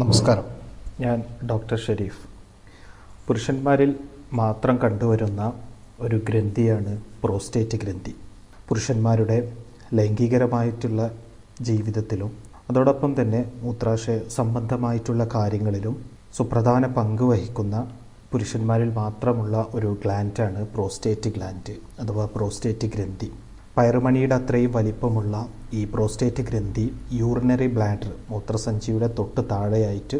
നമസ്കാരം. ഞാൻ ഡോക്ടർ ഷെരീഫ്. പുരുഷന്മാരിൽ മാത്രം കണ്ടുവരുന്ന ഒരു ഗ്രന്ഥിയാണ് പ്രോസ്റ്റേറ്റ് ഗ്രന്ഥി. പുരുഷന്മാരുടെ ലൈംഗികരമായിട്ടുള്ള ജീവിതത്തിലും അതോടൊപ്പം തന്നെ മൂത്രാശയ സംബന്ധമായിട്ടുള്ള കാര്യങ്ങളിലും സുപ്രധാന പങ്ക് വഹിക്കുന്ന പുരുഷന്മാരിൽ മാത്രമുള്ള ഒരു ഗ്ലാൻഡാണ് പ്രോസ്റ്റേറ്റ് ഗ്ലാൻഡ് അഥവാ പ്രോസ്റ്റേറ്റ് ഗ്രന്ഥി. പയറുമണിയുടെ അത്രയും വലിപ്പമുള്ള ഈ പ്രോസ്റ്റേറ്റ് ഗ്രന്ഥി യൂറിനറി ബ്ലാഡർ മൂത്രസഞ്ചിയുടെ തൊട്ട് താഴെയായിട്ട്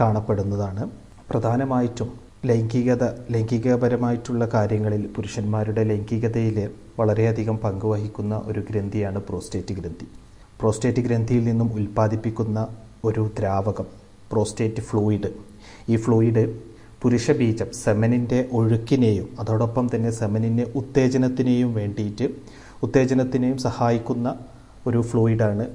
കാണപ്പെടുന്നതാണ്. പ്രധാനമായിട്ടും ലൈംഗികത ലൈംഗികപരമായിട്ടുള്ള കാര്യങ്ങളിൽ പുരുഷന്മാരുടെ ലൈംഗികതയിൽ വളരെയധികം പങ്കുവഹിക്കുന്ന ഒരു ഗ്രന്ഥിയാണ് പ്രോസ്റ്റേറ്റ് ഗ്രന്ഥി. പ്രോസ്റ്റേറ്റ് ഗ്രന്ഥിയിൽ നിന്നും ഉൽപ്പാദിപ്പിക്കുന്ന ഒരു ദ്രാവകം പ്രോസ്റ്റേറ്റ് ഫ്ലൂയിഡ്. ഈ ഫ്ലൂയിഡ് പുരുഷ ബീജം സെമനിന്റെ ഒഴുക്കിനെയും അതോടൊപ്പം തന്നെ സെമനിന്റെ ഉത്തേജനത്തിനെയും വേണ്ടിയിട്ട് ഉത്തേജനത്തിനെയും സഹായിക്കുന്ന ഒരു ഫ്ലൂയിഡാണ്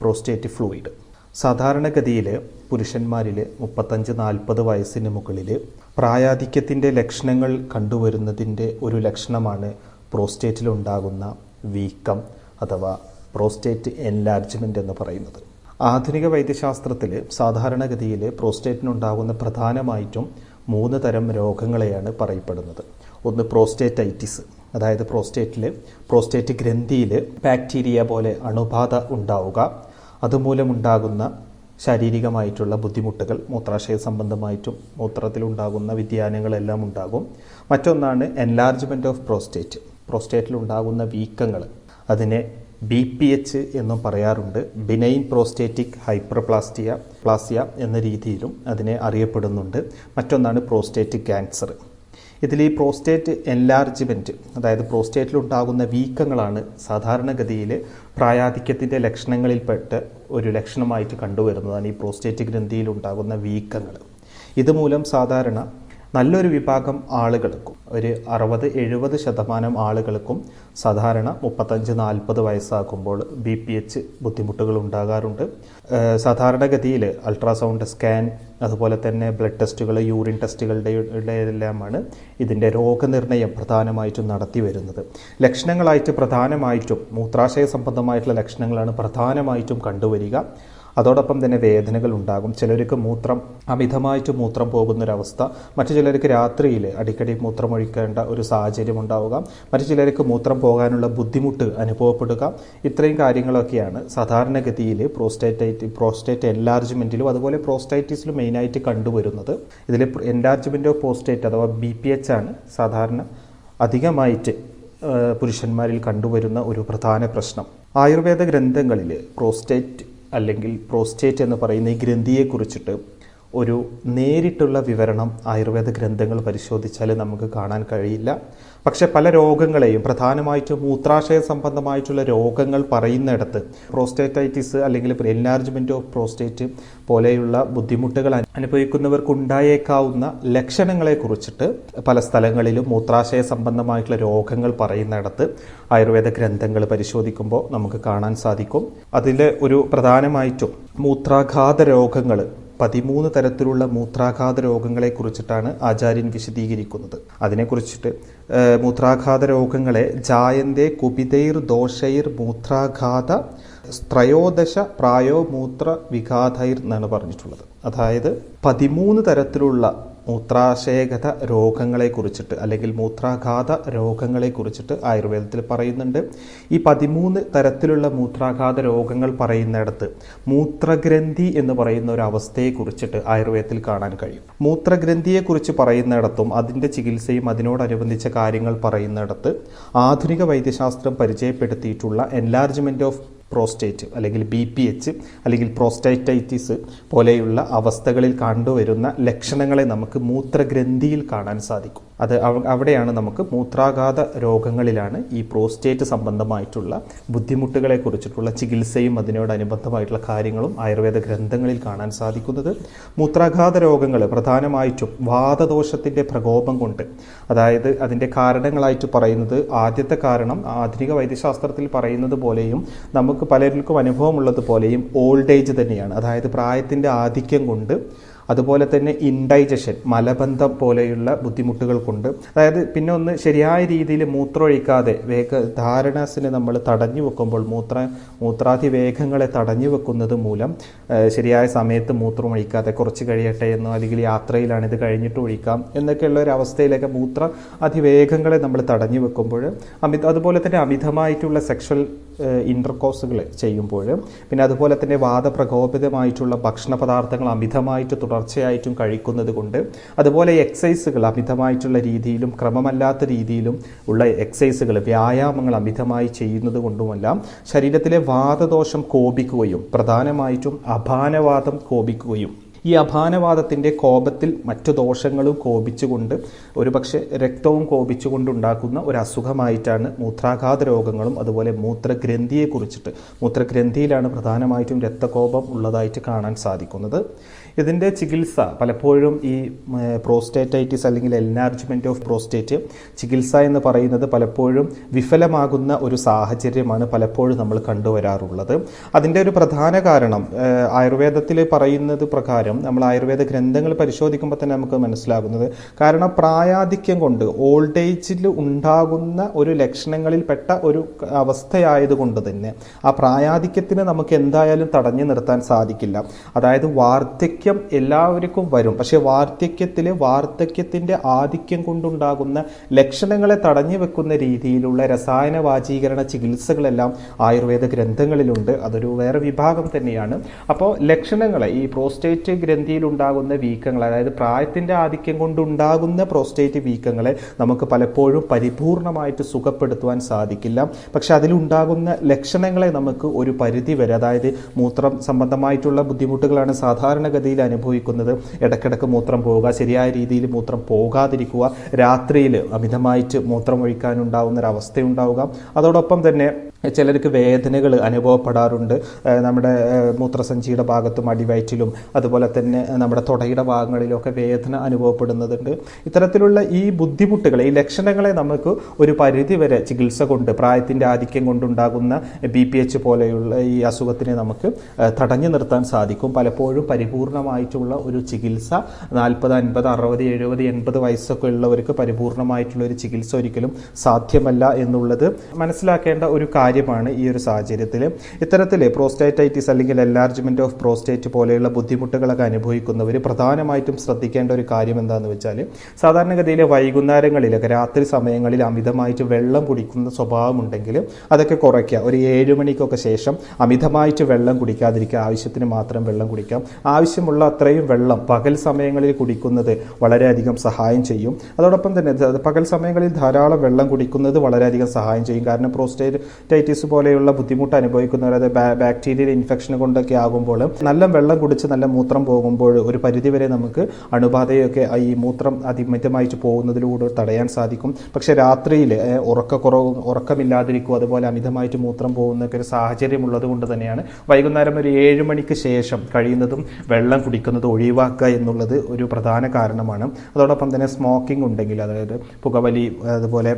പ്രോസ്റ്റേറ്റ് ഫ്ലൂയിഡ്. സാധാരണഗതിയിൽ പുരുഷന്മാരിൽ മുപ്പത്തഞ്ച് നാൽപ്പത് വയസ്സിന് മുകളിൽ പ്രായാധിക്യത്തിന്റെ ലക്ഷണങ്ങൾ കണ്ടുവരുന്നതിന്റെ ഒരു ലക്ഷണമാണ് പ്രോസ്റ്റേറ്റിലുണ്ടാകുന്ന വീക്കം അഥവാ പ്രോസ്റ്റേറ്റ് എൻലാർജ്മെന്റ് എന്ന് പറയുന്നത്. ആധുനിക വൈദ്യശാസ്ത്രത്തിൽ സാധാരണഗതിയിൽ പ്രോസ്റ്റേറ്റിനുണ്ടാകുന്ന പ്രധാനമായിട്ടും മൂന്ന് തരം രോഗങ്ങളെയാണ് പറയപ്പെടുന്നത്. ഒന്ന് പ്രോസ്റ്റേറ്റൈറ്റിസ്. അതായത് പ്രോസ്റ്റേറ്റിൽ പ്രോസ്റ്റേറ്റ് ഗ്രന്ഥിയിൽ ബാക്ടീരിയ പോലെ അണുബാധ ഉണ്ടാവുക. അതുമൂലമുണ്ടാകുന്ന ശാരീരികമായിട്ടുള്ള ബുദ്ധിമുട്ടുകൾ മൂത്രാശയ സംബന്ധമായിട്ടും മൂത്രത്തിലുണ്ടാകുന്ന വ്യതിയാനങ്ങളെല്ലാം ഉണ്ടാകും. മറ്റൊന്നാണ് എൻലാർജ്മെന്റ് ഓഫ് പ്രോസ്റ്റേറ്റ് പ്രോസ്റ്റേറ്റിലുണ്ടാകുന്ന വീക്കങ്ങൾ. അതിനെ ബി പി എച്ച് എന്നും പറയാറുണ്ട്. ബിനൈൻ പ്രോസ്റ്റേറ്റിക് ഹൈപ്പർപ്ലാസ്റ്റിയ പ്ലാസ്റ്റിയ എന്ന രീതിയിലും അതിനെ അറിയപ്പെടുന്നുണ്ട്. മറ്റൊന്നാണ് പ്രോസ്റ്റേറ്റിക് ക്യാൻസർ ഇതിൽ ഈ പ്രോസ്റ്റേറ്റ് എൻലാർജ്മെന്റ് അതായത് പ്രോസ്റ്റേറ്റിലുണ്ടാകുന്ന വീക്കങ്ങളാണ് സാധാരണഗതിയിൽ പ്രായാധിക്യത്തിന്റെ ലക്ഷണങ്ങളിൽപ്പെട്ട് ഒരു ലക്ഷണമായിട്ട് കണ്ടുവരുന്നതാണ് ഈ പ്രോസ്റ്റേറ്റ് ഗ്രന്ഥിയിൽ ഉണ്ടാകുന്ന വീക്കങ്ങൾ. ഇതുമൂലം സാധാരണ നല്ലൊരു വിഭാഗം ആളുകൾക്കും ഒരു അറുപത് എഴുപത് ശതമാനം ആളുകൾക്കും സാധാരണ മുപ്പത്തഞ്ച് നാൽപ്പത് വയസ്സാകുമ്പോൾ ബി പി എച്ച് ബുദ്ധിമുട്ടുകൾ ഉണ്ടാകാറുണ്ട്. സാധാരണഗതിയിൽ അൾട്രാസൗണ്ട് സ്കാൻ അതുപോലെ തന്നെ ബ്ലഡ് ടെസ്റ്റുകൾ യൂറിൻ ടെസ്റ്റുകളുടെ എല്ലാമാണ് ഇതിന്റെ രോഗനിർണയം പ്രധാനമായിട്ടും നടത്തി വരുന്നത്. ലക്ഷണങ്ങളായിട്ട് പ്രധാനമായിട്ടും മൂത്രാശയ സംബന്ധമായിട്ടുള്ള ലക്ഷണങ്ങളാണ് പ്രധാനമായിട്ടും കണ്ടുവരിക. അതോടൊപ്പം തന്നെ വേദനകൾ ഉണ്ടാകും. ചിലർക്ക് മൂത്രം അമിതമായിട്ട് മൂത്രം പോകുന്നൊരവസ്ഥ. മറ്റു ചിലർക്ക് രാത്രിയിൽ അടിക്കടി മൂത്രമൊഴിക്കേണ്ട ഒരു സാഹചര്യം ഉണ്ടാവുക. മറ്റു ചിലർക്ക് മൂത്രം പോകാനുള്ള ബുദ്ധിമുട്ട് അനുഭവപ്പെടുക. ഇത്രയും കാര്യങ്ങളൊക്കെയാണ് സാധാരണഗതിയിൽ പ്രോസ്റ്റേറ്റൈറ്റ് പ്രോസ്റ്റേറ്റ് എൻലാർജ്മെന്റിലും അതുപോലെ പ്രോസ്റ്റൈറ്റിസിലും മെയിനായിട്ട് കണ്ടുവരുന്നത്. ഇതിൽ എൻലാർജ്മെന്റ് ഓഫ് പ്രോസ്റ്റേറ്റ് അഥവാ ബി പി എച്ച് ആണ് സാധാരണ അധികമായിട്ട് പുരുഷന്മാരിൽ കണ്ടുവരുന്ന ഒരു പ്രധാന പ്രശ്നം. ആയുർവേദ ഗ്രന്ഥങ്ങളിൽ പ്രോസ്റ്റേറ്റ് അല്ലെങ്കിൽ പ്രോസ്റ്റേറ്റ് എന്ന് പറയുന്ന ഈ ഗ്രന്ഥിയെക്കുറിച്ചിട്ട് ഒരു നേരിട്ടുള്ള വിവരണം ആയുർവേദ ഗ്രന്ഥങ്ങൾ പരിശോധിച്ചാൽ നമുക്ക് കാണാൻ കഴിയില്ല. പക്ഷേ പല രോഗങ്ങളെയും പ്രധാനമായിട്ടും മൂത്രാശയ സംബന്ധമായിട്ടുള്ള രോഗങ്ങൾ പറയുന്നിടത്ത് പ്രോസ്റ്റേറ്റൈറ്റിസ് അല്ലെങ്കിൽ എൻലാർജ്മെന്റ് ഓഫ് പ്രോസ്റ്റേറ്റ് പോലെയുള്ള ബുദ്ധിമുട്ടുകൾ അനുഭവിക്കുന്നവർക്കുണ്ടായേക്കാവുന്ന ലക്ഷണങ്ങളെ കുറിച്ചിട്ട് പല സ്ഥലങ്ങളിലും മൂത്രാശയ സംബന്ധമായിട്ടുള്ള രോഗങ്ങൾ പറയുന്നിടത്ത് ആയുർവേദ ഗ്രന്ഥങ്ങൾ പരിശോധിക്കുമ്പോൾ നമുക്ക് കാണാൻ സാധിക്കും. അതിൽ ഒരു പ്രധാനമായിട്ടും മൂത്രാഘാത രോഗങ്ങൾ പതിമൂന്ന് തരത്തിലുള്ള മൂത്രാഘാത രോഗങ്ങളെ കുറിച്ചിട്ടാണ് ആചാര്യൻ വിശദീകരിക്കുന്നത്. അതിനെക്കുറിച്ചിട്ട് മൂത്രാഘാത രോഗങ്ങളെ ജായന്തേ കുപിതൈർ ദോഷൈർ മൂത്രാഘാത ത്രയോദശ പ്രായോ മൂത്ര വിഘാതൈർ എന്നാണ് പറഞ്ഞിട്ടുള്ളത്. അതായത് പതിമൂന്ന് തരത്തിലുള്ള മൂത്രാശയഗത രോഗങ്ങളെ കുറിച്ചിട്ട് അല്ലെങ്കിൽ മൂത്രാഘാത രോഗങ്ങളെ കുറിച്ചിട്ട് ആയുർവേദത്തിൽ പറയുന്നുണ്ട്. ഈ പതിമൂന്ന് തരത്തിലുള്ള മൂത്രാഘാത രോഗങ്ങൾ പറയുന്നിടത്ത് മൂത്രഗ്രന്ഥി എന്ന് പറയുന്ന ഒരു അവസ്ഥയെ കുറിച്ചിട്ട് ആയുർവേദത്തിൽ കാണാൻ കഴിയും. മൂത്രഗ്രന്ഥിയെക്കുറിച്ച് പറയുന്നിടത്തും അതിന്റെ ചികിത്സയും അതിനോടനുബന്ധിച്ച കാര്യങ്ങൾ പറയുന്നിടത്ത് ആധുനിക വൈദ്യശാസ്ത്രം പരിചയപ്പെടുത്തിയിട്ടുള്ള എൻലാർജ്മെന്റ് ഓഫ് പ്രോസ്റ്റേറ്റ് അല്ലെങ്കിൽ ബി പി എച്ച് അല്ലെങ്കിൽ പ്രോസ്റ്റൈറ്റൈറ്റിസ് പോലെയുള്ള അവസ്ഥകളിൽ കണ്ടുവരുന്ന ലക്ഷണങ്ങളെ നമുക്ക് മൂത്രഗ്രന്ഥിയിൽ കാണാൻ സാധിക്കും. അത് അവിടെയാണ് നമുക്ക് മൂത്രാഘാത രോഗങ്ങളിലാണ് ഈ പ്രോസ്റ്റേറ്റ് സംബന്ധമായിട്ടുള്ള ബുദ്ധിമുട്ടുകളെ കുറിച്ചിട്ടുള്ള ചികിത്സയും അതിനോടനുബന്ധമായിട്ടുള്ള കാര്യങ്ങളും ആയുർവേദ ഗ്രന്ഥങ്ങളിൽ കാണാൻ സാധിക്കുന്നത്. മൂത്രാഘാത രോഗങ്ങൾ പ്രധാനമായിട്ടും വാതദോഷത്തിന്റെ പ്രകോപം കൊണ്ട് അതായത് അതിന്റെ കാരണങ്ങളായിട്ട് പറയുന്നത് ആദ്യത്തെ കാരണം ആധുനിക വൈദ്യശാസ്ത്രത്തിൽ പറയുന്നത് പോലെയും നമുക്ക് പലർക്കും അനുഭവമുള്ളത് പോലെയും ഓൾഡ് ഏജ് തന്നെയാണ്. അതായത് പ്രായത്തിന്റെ ആധിക്യം കൊണ്ട് അതുപോലെ തന്നെ ഇൻഡൈജഷൻ മലബന്ധം പോലെയുള്ള ബുദ്ധിമുട്ടുകൾ കൊണ്ട് അതായത് പിന്നെ ഒന്ന് ശരിയായ രീതിയിൽ മൂത്രമൊഴിക്കാതെ വേഗ ധാരണസിനെ നമ്മൾ തടഞ്ഞു വെക്കുമ്പോൾ മൂത്ര മൂത്രാതി വേഗങ്ങളെ തടഞ്ഞു വെക്കുന്നത് മൂലം ശരിയായ സമയത്ത് മൂത്രം ഒഴിക്കാതെ കുറച്ച് കഴിയട്ടെ എന്നോ അല്ലെങ്കിൽ യാത്രയിലാണ് ഇത് കഴിഞ്ഞിട്ട് ഒഴിക്കാം എന്നൊക്കെയുള്ള ഒരു അവസ്ഥയിലൊക്കെ മൂത്ര അതിവേഗങ്ങളെ നമ്മൾ തടഞ്ഞു വെക്കുമ്പോൾ അമിത അതുപോലെ തന്നെ അമിതമായിട്ടുള്ള സെക്ഷൽ ഇന്റർകോഴ്സുകൾ ചെയ്യുമ്പോൾ പിന്നെ അതുപോലെ തന്നെ വാദപ്രകോപിതമായിട്ടുള്ള ഭക്ഷണ പദാർത്ഥങ്ങൾ അമിതമായിട്ട് തുടർച്ചയായിട്ടും കഴിക്കുന്നത് കൊണ്ട് അതുപോലെ എക്സസൈസുകൾ അമിതമായിട്ടുള്ള രീതിയിലും ക്രമമല്ലാത്ത രീതിയിലും ഉള്ള എക്സസൈസുകൾ വ്യായാമങ്ങൾ അമിതമായി ചെയ്യുന്നത് കൊണ്ടുമെല്ലാം ശരീരത്തിലെ വാതദോഷം കോപിക്കുകയും പ്രധാനമായിട്ടും അപാനവാദം കോപിക്കുകയും ഈ അഭാനവാദത്തിന്റെ കോപത്തിൽ മറ്റു ദോഷങ്ങളും കോപിച്ചുകൊണ്ട് ഒരുപക്ഷെ രക്തവും കോപിച്ചുകൊണ്ടുണ്ടാക്കുന്ന ഒരു അസുഖമായിട്ടാണ് മൂത്രാഘാത രോഗങ്ങളും അതുപോലെ മൂത്രഗ്രന്ഥിയെ കുറിച്ചിട്ട്. മൂത്രഗ്രന്ഥിയിലാണ് പ്രധാനമായിട്ടും രക്തകോപം ഉള്ളതായിട്ട് കാണാൻ സാധിക്കുന്നത്. ഇതിന്റെ ചികിത്സ പലപ്പോഴും ഈ പ്രോസ്റ്റേറ്റൈറ്റിസ് അല്ലെങ്കിൽ എൻലാർജ്മെന്റ് ഓഫ് പ്രോസ്റ്റേറ്റ് ചികിത്സ എന്ന് പറയുന്നത് പലപ്പോഴും വിഫലമാകുന്ന ഒരു സാഹചര്യമാണ് പലപ്പോഴും നമ്മൾ കണ്ടുവരാറുള്ളത്. അതിന്റെ ഒരു പ്രധാന കാരണം ആയുർവേദത്തിൽ പറയുന്നത് പ്രകാരം നമ്മൾ ആയുർവേദ ഗ്രന്ഥങ്ങൾ പരിശോധിക്കുമ്പോൾ തന്നെ നമുക്ക് മനസ്സിലാകുന്നത്. കാരണം പ്രായാധിക്യം കൊണ്ട് ഓൾഡ് ഏജിൽ ഉണ്ടാകുന്ന ഒരു ലക്ഷണങ്ങളിൽപ്പെട്ട ഒരു അവസ്ഥയായതുകൊണ്ട് തന്നെ ആ പ്രായാധിക്യത്തിന് നമുക്ക് എന്തായാലും തടഞ്ഞു നിർത്താൻ സാധിക്കില്ല. അതായത് വാർദ്ധക്യം എല്ലാവർക്കും വരും. പക്ഷേ വാർദ്ധക്യത്തിൽ വാർദ്ധക്യത്തിന്റെ ആധിക്യം കൊണ്ടുണ്ടാകുന്ന ലക്ഷണങ്ങളെ തടഞ്ഞു വെക്കുന്ന രീതിയിലുള്ള രസായന വാചീകരണ ചികിത്സകളെല്ലാം ആയുർവേദ ഗ്രന്ഥങ്ങളിലുണ്ട്. അതൊരു വേറെ വിഭാഗം തന്നെയാണ്. അപ്പോൾ ലക്ഷണങ്ങളെ ഈ പ്രോസ്റ്റേറ്റ് ഗ്രന്ഥിയിൽ ഉണ്ടാകുന്ന വീക്കങ്ങൾ അതായത് പ്രായത്തിന്റെ ആധിക്യം കൊണ്ടുണ്ടാകുന്ന പ്രോസ്റ്റേറ്റ് വീക്കങ്ങളെ നമുക്ക് പലപ്പോഴും പരിപൂർണമായിട്ട് സുഖപ്പെടുത്തുവാൻ സാധിക്കില്ല. പക്ഷെ അതിലുണ്ടാകുന്ന ലക്ഷണങ്ങളെ നമുക്ക് ഒരു പരിധി വരെ അതായത് മൂത്രം സംബന്ധമായിട്ടുള്ള ബുദ്ധിമുട്ടുകളാണ് സാധാരണഗതിയിൽ അനുഭവിക്കുന്നത്. ഇടക്കിടക്ക് മൂത്രം പോവുക ശരിയായ രീതിയിൽ മൂത്രം പോകാതിരിക്കുക രാത്രിയിൽ അമിതമായിട്ട് മൂത്രം ഒഴിക്കാനുണ്ടാവുന്ന ഒരു അവസ്ഥയുണ്ടാവുക അതോടൊപ്പം തന്നെ ചിലർക്ക് വേദനകൾ അനുഭവപ്പെടാറുണ്ട്. നമ്മുടെ മൂത്രസഞ്ചിയുടെ ഭാഗത്തും അടിവയറ്റിലും അതുപോലെ തന്നെ നമ്മുടെ തുടയുടെ ഭാഗങ്ങളിലൊക്കെ വേദന അനുഭവപ്പെടുന്നതുണ്ട് ഇത്തരത്തിലുള്ള ഈ ബുദ്ധിമുട്ടുകളെ ഈ ലക്ഷണങ്ങളെ നമുക്ക് ഒരു പരിധിവരെ ചികിത്സ കൊണ്ട് പ്രായത്തിന്റെ ആധിക്യം കൊണ്ടുണ്ടാകുന്ന ബി പി എച്ച് പോലെയുള്ള ഈ അസുഖത്തിനെ നമുക്ക് തടഞ്ഞു നിർത്താൻ സാധിക്കും. പലപ്പോഴും പരിപൂർണമായിട്ടുള്ള ഒരു ചികിത്സ നാൽപ്പത് അൻപത് അറുപത് എഴുപത് എൺപത് വയസ്സൊക്കെ ഉള്ളവർക്ക് പരിപൂർണമായിട്ടുള്ള ഒരു ചികിത്സ ഒരിക്കലും സാധ്യമല്ല എന്നുള്ളത് മനസ്സിലാക്കേണ്ട ഒരു കാര്യമാണ് ഈ ഒരു സാഹചര്യത്തിൽ. ഇത്തരത്തിൽ പ്രോസ്റ്റേറ്റൈറ്റിസ് അല്ലെങ്കിൽ എൻലാർജ്മെന്റ് ഓഫ് പ്രോസ്റ്റേറ്റ് പോലെയുള്ള ബുദ്ധിമുട്ടുകളൊക്കെ അനുഭവിക്കുന്നവർ പ്രധാനമായിട്ടും ശ്രദ്ധിക്കേണ്ട ഒരു കാര്യം എന്താണെന്ന് വെച്ചാൽ സാധാരണഗതിയിൽ വൈകുന്നേരങ്ങളിലൊക്കെ രാത്രി സമയങ്ങളിൽ അമിതമായിട്ട് വെള്ളം കുടിക്കുന്ന സ്വഭാവമുണ്ടെങ്കിൽ അതൊക്കെ കുറയ്ക്കുക. ഒരു ഏഴ് മണിക്കൊക്കെ ശേഷം അമിതമായിട്ട് വെള്ളം കുടിക്കാതിരിക്കുക. ആവശ്യത്തിന് മാത്രം വെള്ളം കുടിക്കാം. ആവശ്യമുള്ള അത്രയും വെള്ളം പകൽ സമയങ്ങളിൽ കുടിക്കുന്നത് വളരെയധികം സഹായം ചെയ്യും. അതോടൊപ്പം തന്നെ പകൽ സമയങ്ങളിൽ ധാരാളം വെള്ളം കുടിക്കുന്നത് വളരെയധികം സഹായം ചെയ്യും. കാരണം പ്രോസ്റ്റേറ്റൈറ്റിസ് പോലെയുള്ള ബുദ്ധിമുട്ട് അനുഭവിക്കുന്നവർ അത് ബാക്ടീരിയൽ ഇൻഫെക്ഷൻ കൊണ്ടൊക്കെ ആകുമ്പോൾ നല്ല വെള്ളം കുടിച്ച് നല്ല മൂത്രം പോകുമ്പോൾ ഒരു പരിധിവരെ നമുക്ക് അണുബാധയൊക്കെ ഈ മൂത്രം അതിമിതമായിട്ട് പോകുന്നതിലൂടെ തടയാൻ സാധിക്കും. പക്ഷെ രാത്രിയിൽ ഉറക്കക്കുറവ് ഉറക്കമില്ലാതിരിക്കും അതുപോലെ അമിതമായിട്ട് മൂത്രം പോകുന്നൊക്കെ ഒരു സാഹചര്യം ഉള്ളത് കൊണ്ട് തന്നെയാണ് വൈകുന്നേരം ഒരു ഏഴ് മണിക്ക് ശേഷം കഴിയുന്നതും വെള്ളം കുടിക്കുന്നത് ഒഴിവാക്കുക എന്നുള്ളത് ഒരു പ്രധാന കാരണമാണ്. അതോടൊപ്പം തന്നെ സ്മോക്കിംഗ് ഉണ്ടെങ്കിൽ അതായത് പുകവലി അതുപോലെ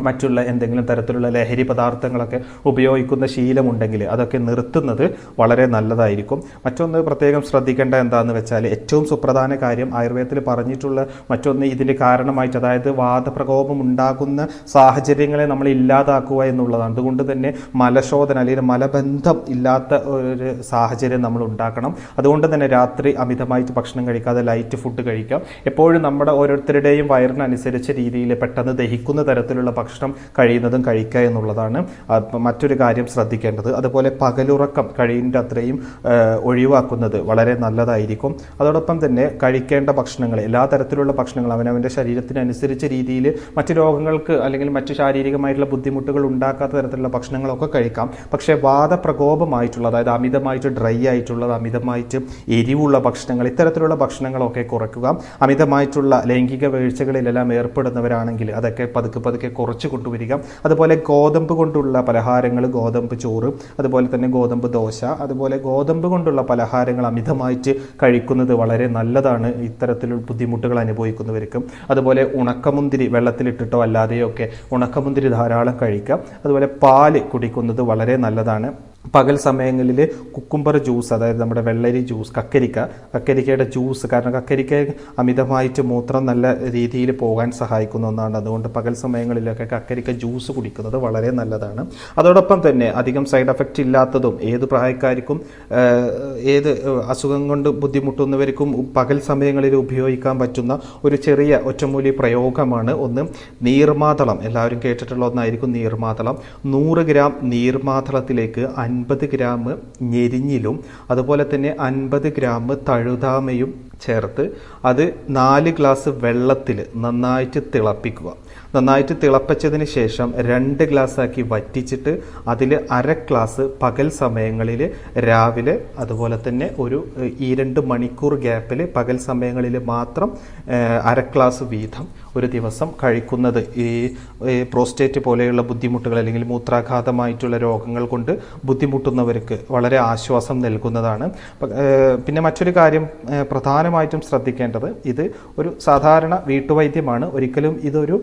മറ്റുള്ള എന്തെങ്കിലും തരത്തിലുള്ള ലഹരി പദാർത്ഥങ്ങളൊക്കെ ഉപയോഗിക്കുന്ന ശീലമുണ്ടെങ്കിൽ അതൊക്കെ നിർത്തുന്നത് വളരെ നല്ലതായിരിക്കും. മറ്റൊന്ന് പ്രത്യേകം ശ്രദ്ധിക്കേണ്ട എന്താണെന്ന് വെച്ചാൽ ഏറ്റവും സുപ്രധാന കാര്യം ആയുർവേദത്തിൽ പറഞ്ഞിട്ടുള്ള മറ്റൊന്ന് ഇതിന്റെ കാരണമായിട്ട് അതായത് വാദപ്രകോപം ഉണ്ടാകുന്ന സാഹചര്യങ്ങളെ നമ്മൾ ഇല്ലാതാക്കുക എന്നുള്ളതാണ്. അതുകൊണ്ട് തന്നെ മലശോധന അല്ലെങ്കിൽ മലബന്ധം ഇല്ലാത്ത ഒരു സാഹചര്യം നമ്മൾ ഉണ്ടാക്കണം. അതുകൊണ്ട് തന്നെ രാത്രി അമിതമായിട്ട് ഭക്ഷണം കഴിക്കാതെ ലൈറ്റ് ഫുഡ് കഴിക്കാം. എപ്പോഴും നമ്മുടെ ഓരോരുത്തരുടെയും വയറിനനുസരിച്ച രീതിയിൽ പെട്ടെന്ന് ദഹിക്കുന്ന തരത്തിലുള്ള ഭക്ഷണം കഴിയുന്നതും കഴിക്കുക എന്നുള്ളതാണ്. മറ്റൊരു കാര്യം ശ്രദ്ധിക്കേണ്ടത്. അതുപോലെ പകലുറക്കം കഴിയുന്ന അത്രയും ഒഴിവാക്കുന്നത് വളരെ നല്ലതായിരിക്കും. അതോടൊപ്പം തന്നെ കഴിക്കേണ്ട ഭക്ഷണങ്ങൾ എല്ലാ തരത്തിലുള്ള ഭക്ഷണങ്ങൾ അവനവന്റെ ശരീരത്തിനനുസരിച്ച രീതിയിൽ മറ്റ് രോഗങ്ങൾക്ക് അല്ലെങ്കിൽ മറ്റ് ശാരീരികമായിട്ടുള്ള ബുദ്ധിമുട്ടുകൾ ഉണ്ടാക്കാത്ത തരത്തിലുള്ള ഭക്ഷണങ്ങളൊക്കെ കഴിക്കാം. പക്ഷേ വാദപ്രകോപമായിട്ടുള്ള അതായത് അമിതമായിട്ട് ഡ്രൈ ആയിട്ടുള്ളത് അമിതമായിട്ട് എരിവുള്ള ഭക്ഷണങ്ങൾ ഇത്തരത്തിലുള്ള ഭക്ഷണങ്ങളൊക്കെ കുറയ്ക്കുക. അമിതമായിട്ടുള്ള ലൈംഗിക വീഴ്ചകളിലെല്ലാം ഏർപ്പെടുന്നവരാണെങ്കിൽ അതൊക്കെ പതുക്കെ പതുക്കെ കുറച്ച് കൊണ്ടുവരിക. അതുപോലെ ഗോതമ്പ് കൊണ്ടുള്ള പലഹാരങ്ങൾ ഗോതമ്പ് ചോറ് അതുപോലെ തന്നെ ഗോതമ്പ് ദോശ അതുപോലെ ഗോതമ്പ് കൊണ്ടുള്ള പലഹാരങ്ങൾ അമിതമായിട്ട് കഴിക്കുന്നത് വളരെ നല്ലതാണ്. ഇത്തരത്തിലുള്ള ബുദ്ധിമുട്ടുകൾ അനുഭവിക്കുന്നവർക്കും. അതുപോലെ ഉണക്കമുന്തിരി വെള്ളത്തിലിട്ടിട്ടോ അല്ലാതെയോ ഒക്കെ ഉണക്കമുന്തിരി ധാരാളം കഴിക്കാം അതുപോലെ പാൽ കുടിക്കുന്നത് വളരെ നല്ലതാണ്. പകൽ സമയങ്ങളിൽ കുക്കുംബർ ജ്യൂസ് അതായത് നമ്മുടെ വെള്ളരി ജ്യൂസ് കക്കരിക്ക. കക്കരിക്കയുടെ ജ്യൂസ് കാരണം കക്കരിക്ക അമിതമായിട്ട് മൂത്രം നല്ല രീതിയിൽ പോകാൻ സഹായിക്കുന്ന ഒന്നാണ്. അതുകൊണ്ട് പകൽ സമയങ്ങളിലൊക്കെ കക്കരിക്ക ജ്യൂസ് കുടിക്കുന്നത് വളരെ നല്ലതാണ്. അതോടൊപ്പം തന്നെ അധികം സൈഡ് എഫക്റ്റ് ഇല്ലാത്തതും ഏത് പ്രായക്കാർക്കും ഏത് അസുഖം കൊണ്ട് ബുദ്ധിമുട്ടുന്നവർക്കും പകൽ സമയങ്ങളിൽ ഉപയോഗിക്കാൻ പറ്റുന്ന ഒരു ചെറിയ ഒറ്റമൂലി പ്രയോഗമാണ് ഒന്ന്. നീർമാതളം. എല്ലാവരും കേട്ടിട്ടുള്ള ഒന്നായിരിക്കും നീർമാതളം. നൂറ് ഗ്രാം നീർമാതളത്തിലേക്ക് അൻപത് ഗ്രാം ഞെരിഞ്ഞിലും അതുപോലെ തന്നെ അൻപത് ഗ്രാം തഴുതാമയും ചേർത്ത് അത് നാല് ഗ്ലാസ് വെള്ളത്തിൽ നന്നായിട്ട് തിളപ്പിക്കുക. നന്നായിട്ട് തിളപ്പിച്ചതിന് ശേഷം രണ്ട് ഗ്ലാസ് ആക്കി വറ്റിച്ചിട്ട് അതിൽ അര ഗ്ലാസ് പകൽ സമയങ്ങളിൽ രാവിലെ അതുപോലെ തന്നെ ഒരു ഈ രണ്ട് മണിക്കൂർ ഗ്യാപ്പിൽ പകൽ സമയങ്ങളിൽ മാത്രം അര ഗ്ലാസ് വീതം ഒരു ദിവസം കഴിക്കുന്നത്. ഈ പ്രോസ്റ്റേറ്റ് പോലെയുള്ള ബുദ്ധിമുട്ടുകൾ അല്ലെങ്കിൽ മൂത്രാഘാതമായിട്ടുള്ള രോഗങ്ങൾ കൊണ്ട് ബുദ്ധിമുട്ടുന്നവർക്ക് വളരെ ആശ്വാസം നൽകുന്നതാണ്. പിന്നെ മറ്റൊരു കാര്യം ഏഹ്, പ്രധാനമായിട്ടും ശ്രദ്ധിക്കേണ്ടത് ഇത് ഒരു സാധാരണ വീട്ടുവൈദ്യമാണ്. ഒരിക്കലും ഇതൊരു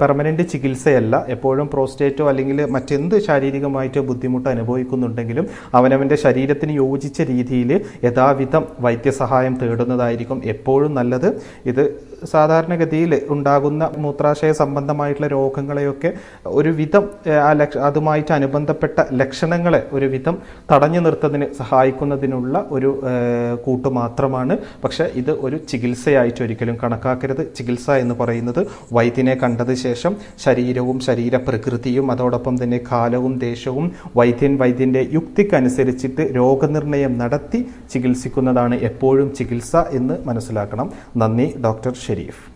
പെർമനന്റ് ചികിത്സയല്ല. എപ്പോഴും പ്രോസ്റ്റേറ്റോ അല്ലെങ്കിൽ മറ്റെന്ത് ശാരീരികമായിട്ടോ ബുദ്ധിമുട്ട് അനുഭവിക്കുന്നുണ്ടെങ്കിലും അവനവന്റെ ശരീരത്തിന് യോജിച്ച രീതിയിൽ യഥാവിധം വൈദ്യസഹായം തേടുന്നതായിരിക്കും എപ്പോഴും നല്ലത്. ഇത് സാധാരണഗതിയിൽ ഉണ്ടാകുന്ന മൂത്രാശയ സംബന്ധമായിട്ടുള്ള രോഗങ്ങളെയൊക്കെ ഒരു വിധം ആ ലക്ഷ അതുമായിട്ട് അനുബന്ധപ്പെട്ട ലക്ഷണങ്ങളെ ഒരു വിധം തടഞ്ഞു നിർത്തുന്നതിന് സഹായിക്കുന്നതിനുള്ള ഒരു കൂട്ട് മാത്രമാണ് പക്ഷേ ഇത് ഒരു ചികിത്സയായിട്ട് ഒരിക്കലും കണക്കാക്കരുത്. ചികിത്സ എന്ന് പറയുന്നത് വൈദ്യനെ കണ്ടത് ശേഷം ശരീരവും ശരീരപ്രകൃതിയും അതോടൊപ്പം തന്നെ കാലവും ദേശവും വൈദ്യൻ വൈദ്യന്റെ യുക്തിക്കനുസരിച്ചിട്ട് രോഗനിർണയം നടത്തി ചികിത്സിക്കുന്നതാണ് എപ്പോഴും ചികിത്സ എന്ന് മനസ്സിലാക്കണം. നന്ദി ഡോക്ടർ ഷെരീഫ്.